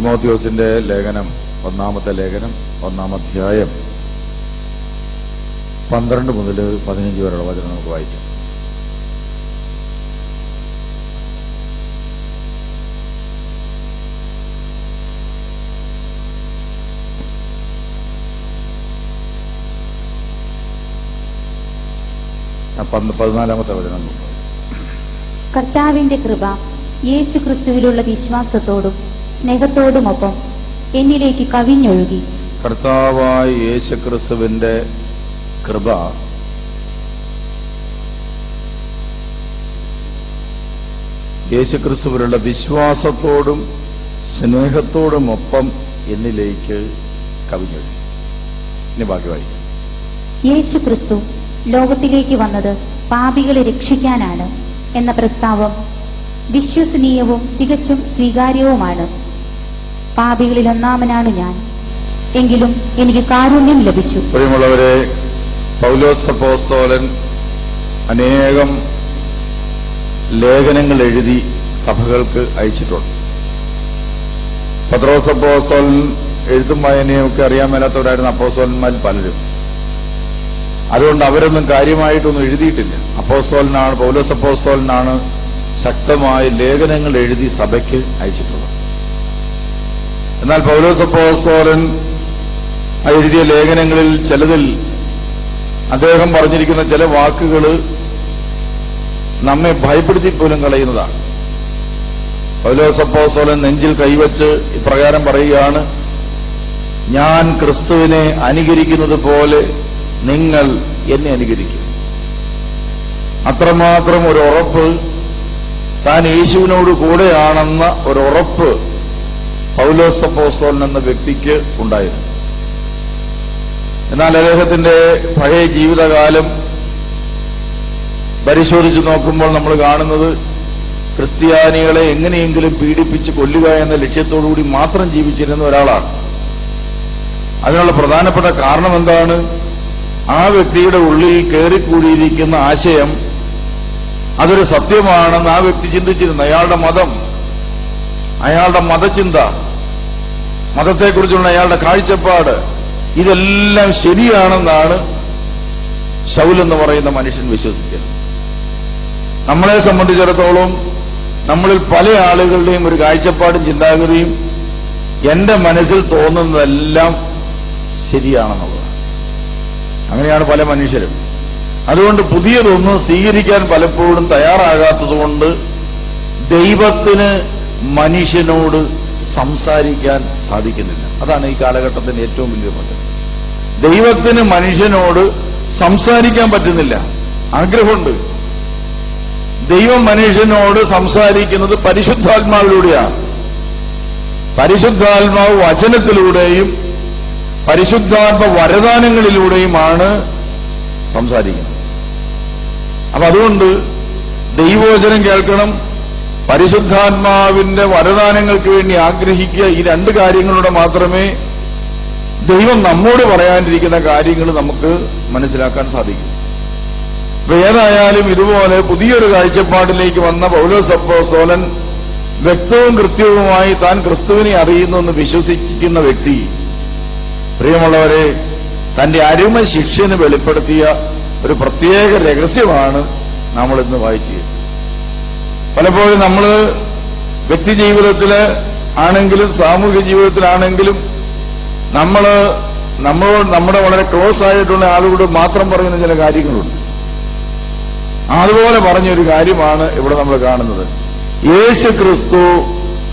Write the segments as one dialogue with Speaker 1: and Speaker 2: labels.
Speaker 1: തിമോത്യോസിന്റെ ലേഖനം ഒന്നാമത്തെ ലേഖനം ഒന്നാം അധ്യായം. പന്ത്രണ്ട് മുതൽ പതിനഞ്ച് വരെയുള്ള വചനം നമുക്ക് വായിക്കാം. പതിനാലാമത്തെ വചനം
Speaker 2: കർത്താവിന്റെ കൃപ യേശു ക്രിസ്തുവിലുള്ള വിശ്വാസത്തോടും സ്നേഹത്തോടുമൊപ്പം എന്നിലേക്ക് കവിഞ്ഞൊഴുകി.
Speaker 1: കർത്താവായ യേശുക്രിസ്തുവിന്റെ കൃപ യേശുക്രിസ്തുവിലുള്ള വിശ്വാസത്തോടും സ്നേഹത്തോടുമൊപ്പം എന്നിലേക്ക് കവിഞ്ഞൊഴുകി. ഇനി ബാക്കി വായിക്കാം.
Speaker 2: യേശു ക്രിസ്തു ലോകത്തിലേക്ക് വന്നത് പാപികളെ രക്ഷിക്കാനാണ് എന്ന പ്രസ്താവം വിശ്വസനീയവും തികച്ചും സ്വീകാര്യവുമാണ്. പാപികളിൽ ഒന്നാമനാണ് ഞാൻ. എങ്കിലും എനിക്ക് കാരുണ്യം ലഭിച്ചു.
Speaker 1: പ്രിയമുള്ളവരെ പൗലോസ് അപ്പോസ്തോലൻ അനേകം ലേഖനങ്ങൾ എഴുതി സഭകൾക്ക് അയച്ചിട്ടുണ്ട്. പത്രോസ് അപ്പോസ്തോലൻ എഴുത്തും വായനയും ഒക്കെ അറിയാൻ മേലാത്തവരായിരുന്നു അപ്പോസോലന്മാർ പലരും. അതുകൊണ്ട് അവരൊന്നും കാര്യമായിട്ടൊന്നും എഴുതിയിട്ടില്ല. അപ്പോസ്തോലനാണ് പൗലോസ് അപ്പോസ്തോലനാണ് ശക്തമായ ലേഖനങ്ങൾ എഴുതി സഭയ്ക്ക് അയച്ചിട്ടുള്ളത്. എന്നാൽ പൗലോസ് അപ്പോസ്തോലൻ ആ എഴുതിയ ലേഖനങ്ങളിൽ ചിലതിൽ അദ്ദേഹം പറഞ്ഞിരിക്കുന്ന ചില വാക്കുകൾ നമ്മെ ഭയപ്പെടുത്തി പോലും കളയുന്നതാണ്. പൗലോസപ്പോസോലൻ നെഞ്ചിൽ കൈവച്ച് ഇപ്രകാരം പറയുകയാണ് ഞാൻ ക്രിസ്തുവിനെ അനുകരിക്കുന്നത് പോലെ നിങ്ങൾ എന്നെ അനുകരിക്കും. അത്രമാത്രം ഒരു ഉറപ്പ് താൻ യേശുവിനോട് കൂടെയാണെന്ന ഒരു ഉറപ്പ് പൗലോസപ്പോസ്തോലൻ എന്ന വ്യക്തിക്ക് ഉണ്ടായിരുന്നു. എന്നാൽ അദ്ദേഹത്തിന്റെ പഴയ ജീവിതകാലം പരിശോധിച്ച് നോക്കുമ്പോൾ നമ്മൾ കാണുന്നത് ക്രിസ്ത്യാനികളെ എങ്ങനെയെങ്കിലും പീഡിപ്പിച്ച് കൊല്ലുക എന്ന ലക്ഷ്യത്തോടുകൂടി മാത്രം ജീവിച്ചിരുന്ന ഒരാളാണ്. അതിനുള്ള പ്രധാനപ്പെട്ട കാരണം എന്താണ്? ആ വ്യക്തിയുടെ ഉള്ളിൽ കയറിക്കൂടിയിരിക്കുന്ന ആശയം അതൊരു സത്യമാണെന്ന് ആ വ്യക്തി ചിന്തിച്ചിരുന്നു. അയാളുടെ മതം അയാളുടെ മതചിന്ത മതത്തെക്കുറിച്ചുള്ള അയാളുടെ കാഴ്ചപ്പാട്. ഇതെല്ലാം ശരിയാണെന്നാണ് ശൗൽ എന്ന് പറയുന്ന മനുഷ്യൻ വിശ്വസിച്ചത്. നമ്മളെ സംബന്ധിച്ചിടത്തോളം നമ്മളിൽ പല ആളുകളുടെയും ഒരു കാഴ്ചപ്പാടും ചിന്താഗതിയും എന്റെ മനസ്സിൽ തോന്നുന്നതെല്ലാം ശരിയാണെന്നുള്ളതാണ്. അങ്ങനെയാണ് പല മനുഷ്യരും. അതുകൊണ്ട് പുതിയതൊന്നും സ്വീകരിക്കാൻ പലപ്പോഴും തയ്യാറാകാത്തതുകൊണ്ട് ദൈവത്തിന് മനുഷ്യനോട് സംസാരിക്കാൻ സാധിക്കുന്നില്ല. അതാണ് ഈ കാലഘട്ടത്തിന്റെ ഏറ്റവും വലിയ പ്രശ്നം. ദൈവത്തിന് മനുഷ്യനോട് സംസാരിക്കാൻ പറ്റുന്നില്ല. ആഗ്രഹമുണ്ട്. ദൈവം മനുഷ്യനോട് സംസാരിക്കുന്നത് പരിശുദ്ധാത്മാവിലൂടെയാണ്. പരിശുദ്ധാത്മാവ് വചനത്തിലൂടെയും പരിശുദ്ധാത്മ വരദാനങ്ങളിലൂടെയുമാണ് സംസാരിക്കുന്നത്. അപ്പൊ അതുകൊണ്ട് ദൈവവചനം കേൾക്കണം പരിശുദ്ധാത്മാവിന്റെ വരദാനങ്ങൾക്ക് വേണ്ടി ആഗ്രഹിക്കുക. ഈ രണ്ട് കാര്യങ്ങളുടെ മാത്രമേ ദൈവം നമ്മോട് പറയാനിരിക്കുന്ന കാര്യങ്ങൾ നമുക്ക് മനസ്സിലാക്കാൻ സാധിക്കും. അപ്പൊ ഏതായാലും ഇതുപോലെ പുതിയൊരു കാഴ്ചപ്പാടിലേക്ക് വന്ന പൗലോസപ്പോസോലൻ വ്യക്തവും കൃത്യവുമായി താൻ ക്രിസ്തുവിനെ അറിയുന്നു എന്ന് വിശ്വസിക്കുന്ന വ്യക്തി പ്രിയമുള്ളവരെ തന്റെ അരുമ ശിക്ഷന് വെളിപ്പെടുത്തിയ ഒരു പ്രത്യേക രഹസ്യമാണ് നമ്മൾ ഇന്ന് വായിച്ചത്. പലപ്പോഴും നമ്മൾ വ്യക്തി ജീവിതത്തിൽ ആണെങ്കിലും സാമൂഹിക ജീവിതത്തിലാണെങ്കിലും നമ്മൾ നമ്മളോട് നമ്മുടെ വളരെ ക്ലോസ് ആയിട്ടുള്ള ആളുകളോട് മാത്രം പറയുന്ന ചില കാര്യങ്ങളുണ്ട്. അതുപോലെ പറഞ്ഞൊരു കാര്യമാണ് ഇവിടെ നമ്മൾ കാണുന്നത്. യേശു ക്രിസ്തു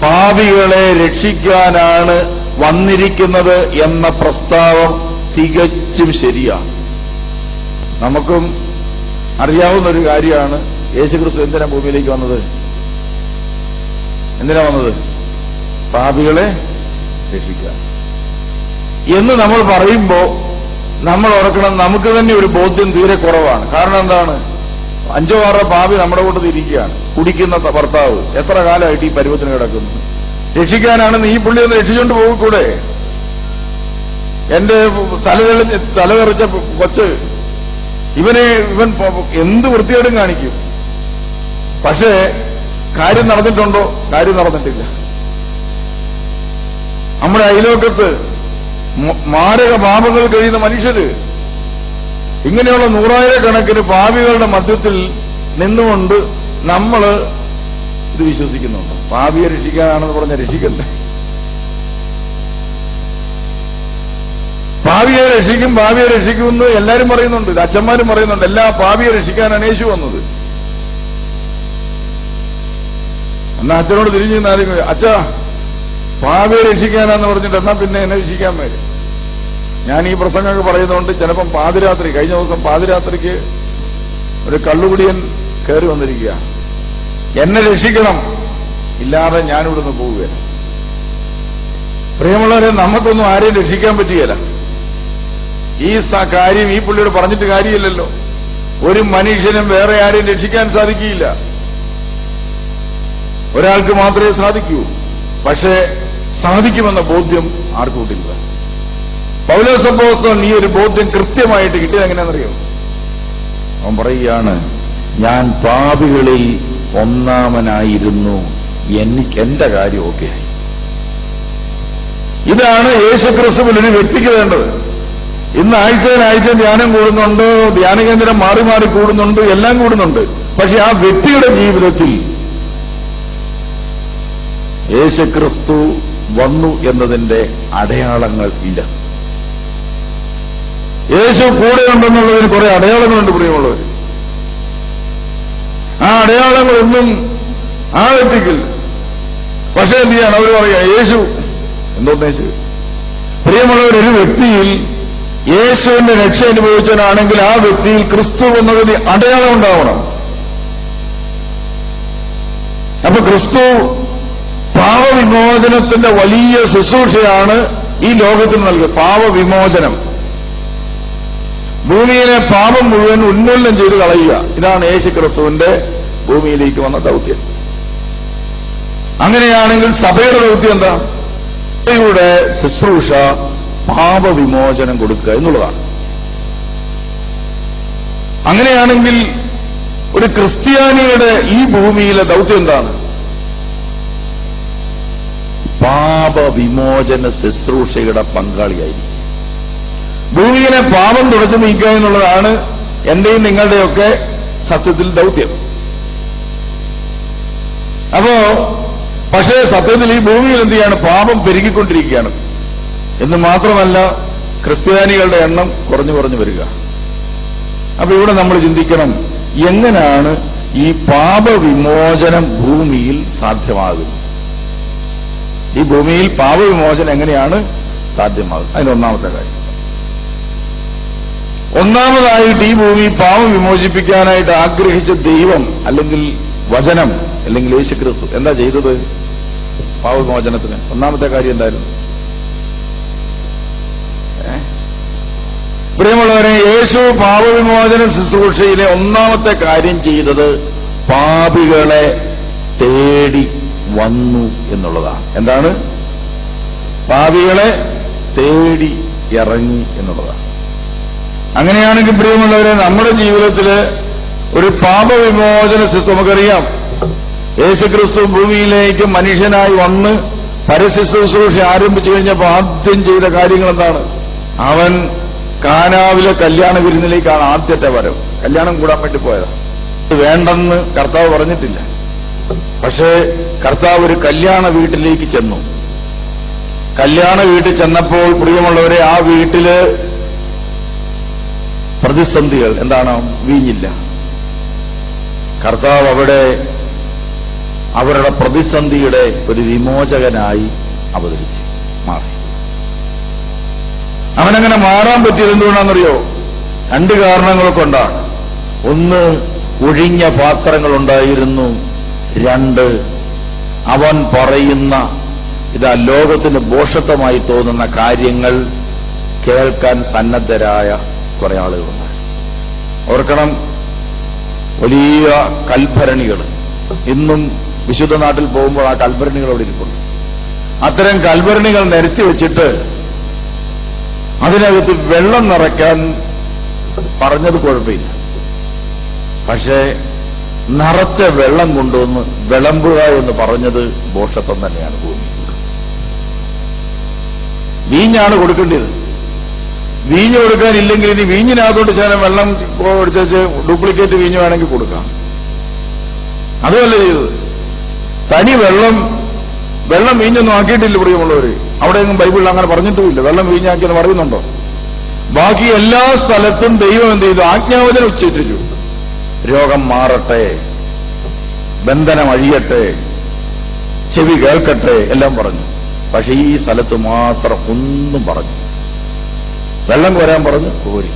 Speaker 1: പാപികളെ രക്ഷിക്കാനാണ് വന്നിരിക്കുന്നത് എന്ന പ്രസ്താവം തികച്ചും ശരിയാണ്. നമുക്കും അറിയാവുന്ന ഒരു കാര്യമാണ് യേശു ക്രിസ്തു എന്തിനാ ഭൂമിയിലേക്ക് വന്നത്? എന്തിനാ വന്നത്? പാപികളെ രക്ഷിക്കുക. എന്ന് നമ്മൾ പറയുമ്പോ നമ്മൾ ഓർക്കണം നമുക്ക് തന്നെ ഒരു ബോധ്യം തീരെ കുറവാണ്. കാരണം എന്താണ്? അഞ്ചോ ആറോ പാപി നമ്മുടെ കൂട്ടത്തിൽ ഇരിക്കുകയാണ്. കുടിക്കുന്ന ഭർത്താവ്. എത്ര കാലമായിട്ട് ഈ പരുവത്തിന് കിടക്കുന്നു? രക്ഷിക്കാനാണ് നീ പുള്ളി ഒന്ന് രക്ഷിച്ചുകൊണ്ട് പോകൂടെ? എന്റെ തലതെളി തലതെറിച്ച കൊച്ച് ഇവനെ ഇവൻ എന്ത് വൃത്തികേടും കാണിക്കും. പക്ഷേ കാര്യം നടന്നിട്ടുണ്ടോ? കാര്യം നടന്നിട്ടില്ല. നമ്മുടെ അയലോക്കത്ത് മാരക പാപങ്ങൾ കഴിയുന്ന മനുഷ്യര് ഇങ്ങനെയുള്ള നൂറായിരക്കണക്കിന് പാവികളുടെ മധ്യത്തിൽ നിന്നുകൊണ്ട് നമ്മൾ ഇത് വിശ്വസിക്കുന്നുണ്ട്. പാപിയെ രക്ഷിക്കാനാണെന്ന് പറഞ്ഞ രക്ഷിക്കണ്ടേ? പാവിയെ രക്ഷിക്കും പാവിയെ രക്ഷിക്കും എന്ന് എല്ലാരും പറയുന്നുണ്ട്. അച്ഛന്മാരും പറയുന്നുണ്ട്. എല്ലാ പാവിയെ രക്ഷിക്കാനാണ് യേശു വന്നത്. എന്നാ അച്ഛനോട് തിരിഞ്ഞു നിന്നാലും അച്ഛാ പാവിയെ രക്ഷിക്കാനാന്ന് പറഞ്ഞിട്ട് എന്നാ പിന്നെ എന്നെ രക്ഷിക്കാൻ വരും ഞാൻ ഈ പ്രസംഗമൊക്കെ പറയുന്നതുകൊണ്ട് ചിലപ്പം പാതിരാത്രി കഴിഞ്ഞ ദിവസം പാതിരാത്രിക്ക് ഒരു കള്ളുകുടിയൻ കയറി വന്നിരിക്കുക. എന്നെ രക്ഷിക്കണം. ഇല്ലാതെ ഞാനിവിടുന്ന് പോവുകയാണ് പ്രിയമുള്ളവരെ നമുക്കൊന്നും ആരെയും രക്ഷിക്കാൻ പറ്റുകയില്ല. ഈ കാര്യം ഈ പുള്ളിയോട് പറഞ്ഞിട്ട് കാര്യമില്ലല്ലോ. ഒരു മനുഷ്യനും വേറെ ആരെയും രക്ഷിക്കാൻ സാധിക്കുകയില്ല. ഒരാൾക്ക് മാത്രമേ സാധിക്കൂ. പക്ഷേ സാധിക്കുമെന്ന ബോധ്യം ആർക്കും കിട്ടില്ല പൗലോസപ്പോസൻ ഈ ഒരു ബോധ്യം കൃത്യമായിട്ട് കിട്ടിയത് എങ്ങനെയാണെന്നറിയോ? അവൻ പറയുകയാണ് ഞാൻ പാപികളിൽ ഒന്നാമനായിരുന്നു. എനിക്ക് എന്റെ കാര്യം ഒക്കെ ആയി. ഇതാണ് യേശുക്രിസ്തുവിൽ ഒരു വ്യക്തിക്ക് വേണ്ടത്. ഇന്ന് ആഴ്ചയിലാഴ്ച ധ്യാനം കൂടുന്നുണ്ട്? ധ്യാന കേന്ദ്രം മാറി മാറി കൂടുന്നുണ്ട് എല്ലാം കൂടുന്നുണ്ട്. പക്ഷെ ആ വ്യക്തിയുടെ ജീവിതത്തിൽ യേശുക്രിസ്തു വന്നു എന്നതിന്റെ അടയാളങ്ങൾ ഇല്ല. യേശു കൂടെ ഉണ്ടെന്നുള്ളതിന് കുറെ അടയാളങ്ങളുണ്ട് പ്രിയമുള്ളവർ ആ അടയാളങ്ങളൊന്നും ആ വ്യക്തിക്കില്ല പക്ഷെ എന്ത് ചെയ്യാണ് അവർ പറയുക യേശു എന്തോന്നേശു പ്രിയമുള്ളവർ ഒരു വ്യക്തിയിൽ യേശുവിന്റെ രക്ഷ അനുഭവിച്ചവനാണെങ്കിൽ ആ വ്യക്തിയിൽ ക്രിസ്തു എന്നതിന് അടയാളം ഉണ്ടാവണം. അപ്പൊ ക്രിസ്തു പാവവിമോചനത്തിന്റെ വലിയ ശുശ്രൂഷയാണ് ഈ ലോകത്തിന് നൽകിയത്. പാവവിമോചനം. ഭൂമിയിലെ പാപം മുഴുവൻ ഉന്മൂലനം ചെയ്ത് കളയുക. ഇതാണ് യേശു ക്രിസ്തുവിന്റെ ഭൂമിയിലേക്ക് വന്ന ദൗത്യം. അങ്ങനെയാണെങ്കിൽ സഭയുടെ ദൗത്യം എന്താ? സഭയുടെ ശുശ്രൂഷ പാപവിമോചനം കൊടുക്കുക എന്നുള്ളതാണ്. അങ്ങനെയാണെങ്കിൽ ഒരു ക്രിസ്ത്യാനിയുടെ ഈ ഭൂമിയിലെ ദൗത്യം എന്താണ്? പാപവിമോചന ശുശ്രൂഷയുടെ പങ്കാളിയായിരിക്കും. ഭൂമിയിലെ പാപം തുടച്ചു നീക്കുക എന്നുള്ളതാണ് എന്റെയും നിങ്ങളുടെയൊക്കെ സത്യത്തിൽ ദൗത്യം. അപ്പോ പക്ഷേ സത്യത്തിൽ ഈ ഭൂമിയിൽ എന്ത് ചെയ്യാണ്? പാപം പെരുകിക്കൊണ്ടിരിക്കുകയാണ്. എന്ന് മാത്രമല്ല ക്രിസ്ത്യാനികളുടെ എണ്ണം കുറഞ്ഞു കുറഞ്ഞു വരിക. അപ്പൊ ഇവിടെ നമ്മൾ ചിന്തിക്കണം എങ്ങനെയാണ് ഈ പാപവിമോചനം ഭൂമിയിൽ സാധ്യമാകുന്നത്? ഈ ഭൂമിയിൽ പാപവിമോചനം എങ്ങനെയാണ് സാധ്യമാകുന്നത്? അതിന് ഒന്നാമത്തെ കാര്യം. ഒന്നാമതായിട്ട് ഈ ഭൂമി പാപം വിമോചിപ്പിക്കാനായിട്ട് ആഗ്രഹിച്ച ദൈവം അല്ലെങ്കിൽ വചനം അല്ലെങ്കിൽ യേശുക്രിസ്തു എന്താ ചെയ്തത്? പാപവിമോചനത്തിന് ഒന്നാമത്തെ കാര്യം എന്തായിരുന്നു? പ്രിയമുള്ളവരെ യേശു പാപവിമോചന ശുശ്രൂഷയിലെ ഒന്നാമത്തെ കാര്യം ചെയ്തത് പാപികളെ തേടി വന്നു എന്നുള്ളതാണ്. എന്താണ്? പാപികളെ തേടി ഇറങ്ങി എന്നുള്ളതാണ്. അങ്ങനെയാണെങ്കിൽ പ്രിയമുള്ളവരെ നമ്മുടെ ജീവിതത്തിൽ ഒരു പാപവിമോചന സിസ്റ്റം നമുക്കറിയാം. യേശുക്രിസ്തു ഭൂമിയിലേക്ക് മനുഷ്യനായി വന്ന് പരസ്യ ശുശ്രൂഷ ആരംഭിച്ചു കഴിഞ്ഞപ്പോൾ ആദ്യം ചെയ്ത കാര്യങ്ങൾ എന്താണ് അവൻ കാനാവിലെ കല്യാണ വിരുന്നിലേക്കാണ് ആദ്യത്തെ വരവ്. കല്യാണം കൂടാൻ വേണ്ടി പോയതാണ് വേണ്ടെന്ന് കർത്താവ് പറഞ്ഞിട്ടില്ല. പക്ഷേ കർത്താവ് ഒരു കല്യാണ വീട്ടിലേക്ക് ചെന്നു. കല്യാണ വീട്ടിൽ ചെന്നപ്പോൾ പ്രിയമുള്ളവരെ ആ വീട്ടിൽ പ്രതിസന്ധികൾ എന്താണ്? വീഞ്ഞില്ല. കർത്താവ് അവിടെ അവരുടെ പ്രതിസന്ധിയുടെ ഒരു വിമോചകനായി അവതരിച്ചു മാറി. അവനങ്ങനെ മാറാൻ പറ്റിയത് എന്തുകൊണ്ടാണെന്നറിയോ? രണ്ട് കാരണങ്ങൾ കൊണ്ടാണ്. ഒന്ന് ഒഴിഞ്ഞ പാത്രങ്ങൾ ഉണ്ടായിരുന്നു രണ്ട് അവൻ പറയുന്ന ഇതാ ലോകത്തിന് ബോഷത്വമായി തോന്നുന്ന കാര്യങ്ങൾ കേൾക്കാൻ സന്നദ്ധരായ കുറെ ആളുകളുണ്ട്. ഓർക്കണം വലിയ കൽഭരണികൾ. ഇന്നും വിശുദ്ധ നാട്ടിൽ പോകുമ്പോൾ ആ കൽഭരണികൾ അവിടെ ഇരിപ്പുണ്ട്. അത്തരം കൽഭരണികൾ നിരത്തി വെച്ചിട്ട് അതിനകത്ത് വെള്ളം നിറയ്ക്കാൻ പറഞ്ഞത് കുഴപ്പമില്ല. പക്ഷേ നിറച്ച വെള്ളം കൊണ്ടുവന്ന് വിളമ്പുക എന്ന് പറഞ്ഞത് ഭോഷത്വം തന്നെയാണ് ഭൂമി. വീഞ്ഞാണ് കൊടുക്കേണ്ടത്. വീഞ്ഞ് കൊടുക്കാനില്ലെങ്കിൽ ഇനി വീഞ്ഞിനകത്തോട്ട് ശേഷം വെള്ളം ഒടിച്ച് ഡ്യൂപ്ലിക്കേറ്റ് വീഞ്ഞ് വേണമെങ്കിൽ കൊടുക്കാം. അതുമല്ല ചെയ്തത്. തനി വെള്ളം വെള്ളം വീഞ്ഞൊന്നും ആക്കിയിട്ടില്ല പ്രിയമുള്ളവര്. അവിടെയൊന്നും ബൈബിളിൽ അങ്ങനെ പറഞ്ഞിട്ടുമില്ല. വെള്ളം വീഞ്ഞാക്കിയെന്ന് പറയുന്നുണ്ടോ? ബാക്കി എല്ലാ സ്ഥലത്തും ദൈവം എന്ത് ചെയ്തു? ആജ്ഞാവചനം ഉച്ചരിച്ചു. രോഗം മാറട്ടെ ബന്ധനം അഴിയട്ടെ ചെവി കേൾക്കട്ടെ എല്ലാം പറഞ്ഞു. പക്ഷെ ഈ സ്ഥലത്ത് മാത്രം ഒന്നും പറഞ്ഞു. വെള്ളം കോരാൻ പറഞ്ഞു കോരി.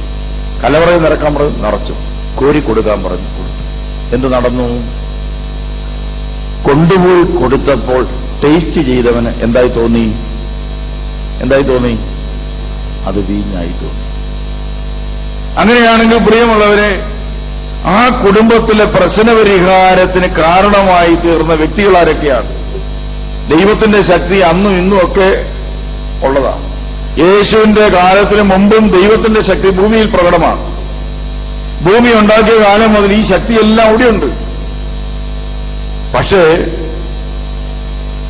Speaker 1: കലവറയിൽ നിറക്കാൻ പറഞ്ഞു നിറച്ചു. കോരി കൊടുക്കാൻ പറഞ്ഞു കൊടുത്തു. എന്ത് നടന്നു? കൊണ്ടുപോയി കൊടുത്തപ്പോൾ ടേസ്റ്റ് ചെയ്തവന് എന്തായി തോന്നി? എന്തായി തോന്നി? അത് വീഞ്ഞായി തോന്നി. അങ്ങനെയാണെങ്കിൽ പ്രിയമുള്ളവരെ ആ കുടുംബത്തിലെ പ്രശ്നപരിഹാരത്തിന് കാരണമായി തീർന്ന വ്യക്തികൾ ആരൊക്കെയാണ്? ദൈവത്തിന്റെ ശക്തി അന്നും ഇന്നും ഒക്കെ ഉള്ളതാണ് യേശുവിന്റെ കാലത്തിന് മുമ്പും ദൈവത്തിന്റെ ശക്തി ഭൂമിയിൽ പ്രകടമാണ്. ഭൂമി ഉണ്ടാക്കിയ കാലം മുതൽ ഈ ശക്തിയെല്ലാം അവിടെയുണ്ട്. പക്ഷേ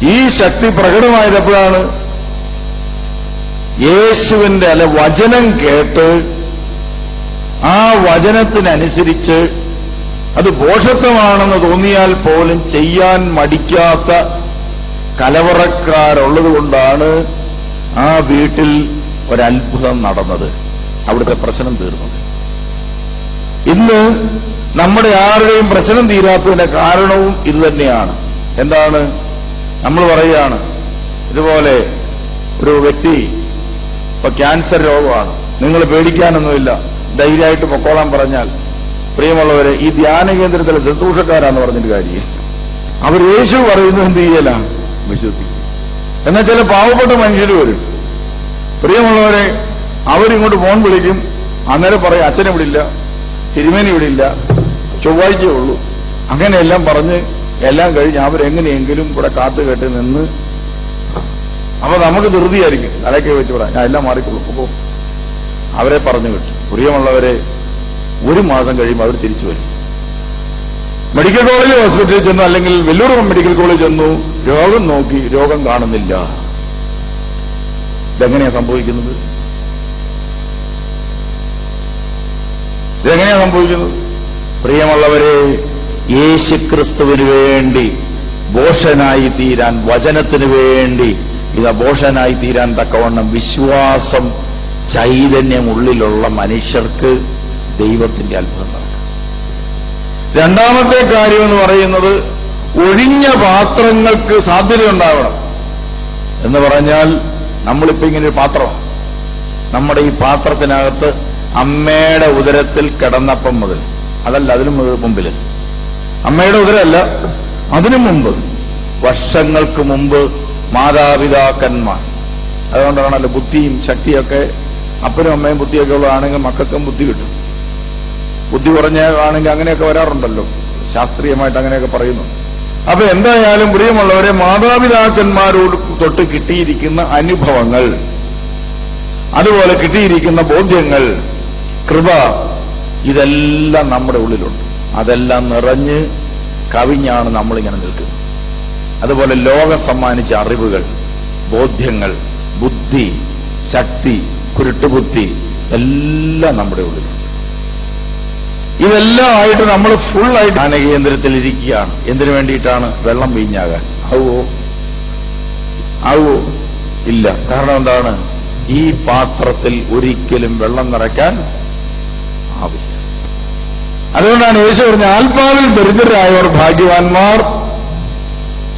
Speaker 1: ഈ ശക്തി പ്രകടമായത് എപ്പോഴാണ് യേശുവിന്റെ അല്ല വചനം കേട്ട് ആ വചനത്തിനനുസരിച്ച് അത് പോഷത്വമാണെന്ന് തോന്നിയാൽ പോലും ചെയ്യാൻ മടിക്കാത്ത കലവറക്കാരുള്ളത് കൊണ്ടാണ് ആ വീട്ടിൽ ഒരത്ഭുതം നടന്നത്. അവിടുത്തെ പ്രശ്നം തീർന്നത്. ഇന്ന് നമ്മുടെ ആരുടെയും പ്രശ്നം തീരാത്തതിന്റെ കാരണവും ഇത് തന്നെയാണ്. എന്താണ്? നമ്മൾ പറയുകയാണ് ഇതുപോലെ ഒരു വ്യക്തി ഇപ്പൊ ക്യാൻസർ രോഗമാണ്. നിങ്ങൾ പേടിക്കാനൊന്നുമില്ല. ധൈര്യമായിട്ട് പൊക്കോളാൻ പറഞ്ഞാൽ പ്രിയമുള്ളവരെ ഈ ധ്യാന കേന്ദ്രത്തിലെ ശുശ്രൂഷക്കാരാന്ന് പറഞ്ഞിട്ട് കാര്യം അവർ യേശു പറയുന്നത് എന്ത് ചെയ്യലാണ് വിശ്വസിക്കും. എന്നാൽ ചില പാവപ്പെട്ട മനുഷ്യർ വരും. പ്രിയമുള്ളവരെ അവരിങ്ങോട്ട് ഫോൺ വിളിക്കും. അന്നേരം പറയും അച്ഛനെ ഇവിടെ ഇല്ല തിരുമേനി ഇവിടെ ഇല്ല ചൊവ്വാഴ്ചയേ ഉള്ളൂ. അങ്ങനെയെല്ലാം പറഞ്ഞ് എല്ലാം കഴിഞ്ഞ് അവരെങ്ങനെയെങ്കിലും ഇവിടെ കാത്തു കേട്ട് നിന്ന് അപ്പൊ നമുക്ക് ധൃതിയായിരിക്കും. തലക്കെ വെച്ച് വിടാം. ഞാൻ എല്ലാം മാറിക്കൊള്ളു. അപ്പോ അവരെ പറഞ്ഞു വിട്ടു. പ്രിയമുള്ളവരെ ഒരു മാസം കഴിയുമ്പോൾ അവർ തിരിച്ചു വരും. മെഡിക്കൽ കോളേജ് ഹോസ്പിറ്റലിൽ ചെന്നു അല്ലെങ്കിൽ വെല്ലൂർ മെഡിക്കൽ കോളേജ് ചെന്നു രോഗം നോക്കി രോഗം കാണുന്നില്ല. ഇതെങ്ങനെയാ സംഭവിക്കുന്നത്? ഇതെങ്ങനെയാ സംഭവിക്കുന്നത്? പ്രിയമുള്ളവരെ യേശു ക്രിസ്തുവിന് വേണ്ടി ബോഷനായി തീരാൻ വചനത്തിന് വേണ്ടി ഇത് ബോഷനായി തീരാൻ തക്കവണ്ണം വിശ്വാസം ചൈതന്യം ഉള്ളിലുള്ള മനുഷ്യർക്ക് ദൈവത്തിന്റെ അത്ഭുതം രണ്ടാമത്തെ കാര്യം എന്ന് പറയുന്നത് ഒഴിഞ്ഞ പാത്രങ്ങൾക്ക് സാധ്യതയുണ്ടാവണം. എന്ന് പറഞ്ഞാൽ നമ്മളിപ്പോ ഇങ്ങനെ ഒരു പാത്രം. നമ്മുടെ ഈ പാത്രത്തിനകത്ത് അമ്മയുടെ ഉദരത്തിൽ കിടന്നപ്പം മുതൽ അതല്ല അതിനു മുമ്പിൽ. അമ്മയുടെ ഉദരമല്ല അതിനു മുമ്പ്. വർഷങ്ങൾക്ക് മുമ്പ് മാതാപിതാക്കന്മാർ. അതുകൊണ്ടാണല്ലോ ബുദ്ധിയും ശക്തിയൊക്കെ അപ്പനും അമ്മയും ബുദ്ധിയൊക്കെ ഉള്ളതാണെങ്കിൽ മക്കൾക്കും ബുദ്ധി കിട്ടും. ബുദ്ധി കുറഞ്ഞാണെങ്കിൽ അങ്ങനെയൊക്കെ വരാറുണ്ടല്ലോ. ശാസ്ത്രീയമായിട്ട് അങ്ങനെയൊക്കെ പറയുന്നു. അപ്പൊ എന്തായാലും പ്രിയമുള്ളവരെ മാതാപിതാക്കന്മാരോട് തൊട്ട് കിട്ടിയിരിക്കുന്ന അനുഭവങ്ങൾ അതുപോലെ കിട്ടിയിരിക്കുന്ന ബോധ്യങ്ങൾ കൃപ ഇതെല്ലാം നമ്മുടെ ഉള്ളിലുണ്ട്. അതെല്ലാം നിറഞ്ഞ് കവിഞ്ഞാണ് നമ്മളിങ്ങനെ നിൽക്കുന്നത്. അതുപോലെ ലോകം സമ്മാനിച്ച അറിവുകൾ ബോധ്യങ്ങൾ ബുദ്ധി ശക്തി കുരുട്ടുബുദ്ധി എല്ലാം നമ്മുടെ ഉള്ളിൽ. ഇതെല്ലാം ആയിട്ട് നമ്മൾ ഫുൾ ആയിട്ട് ധ്യാന കേന്ദ്രത്തിൽ ഇരിക്കുകയാണ്. എന്തിനു വേണ്ടിയിട്ടാണ് വെള്ളം വീഞ്ഞാകാൻ? ആവോ? ആവോ? ഇല്ല. കാരണം എന്താണ്? ഈ പാത്രത്തിൽ ഒരിക്കലും വെള്ളം നിറയ്ക്കാൻ ആവില്ല. അതുകൊണ്ടാണ് യേശു പറഞ്ഞ ആത്മാവിൽ ദരിദ്രരായവർ ഭാഗ്യവാന്മാർ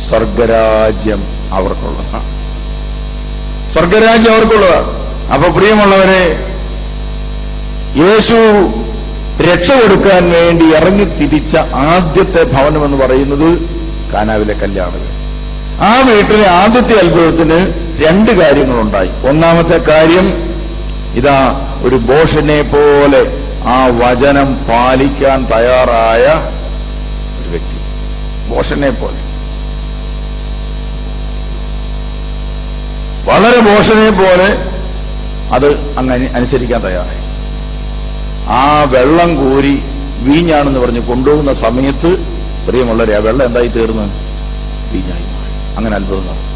Speaker 1: സ്വർഗരാജ്യം അവർക്കുള്ളതാണ്. സ്വർഗരാജ്യം അവർക്കുള്ളതാണ്. അപ്പൊ പ്രിയമുള്ളവരെ യേശു രക്ഷ കൊടുക്കാൻ വേണ്ടി ഇറങ്ങി തിരിച്ച ആദ്യത്തെ ഭവനം എന്ന് പറയുന്നത് കാനാവിലെ കല്യാണം ആ വീട്ടിലെ ആദ്യത്തെ അത്ഭുതത്തിന് രണ്ട് കാര്യങ്ങളുണ്ടായി. ഒന്നാമത്തെ കാര്യം ഇതാ ഒരു ബോഷനെ പോലെ ആ വചനം പാലിക്കാൻ തയ്യാറായ ഒരു വ്യക്തി. ബോഷനെ പോലെ. വളരെ ബോഷനെ പോലെ അത് അങ്ങ് അനുസരിക്കാൻ തയ്യാറായി. ആ വെള്ളം കോരി വീഞ്ഞാണെന്ന് പറഞ്ഞ് കൊണ്ടുപോകുന്ന സമയത്ത് പ്രിയമുള്ളവരെ ആ വെള്ളം എന്തായി തീർന്ന്? വീഞ്ഞായി മാറി. അങ്ങനെ അത്ഭുതം നടന്നു.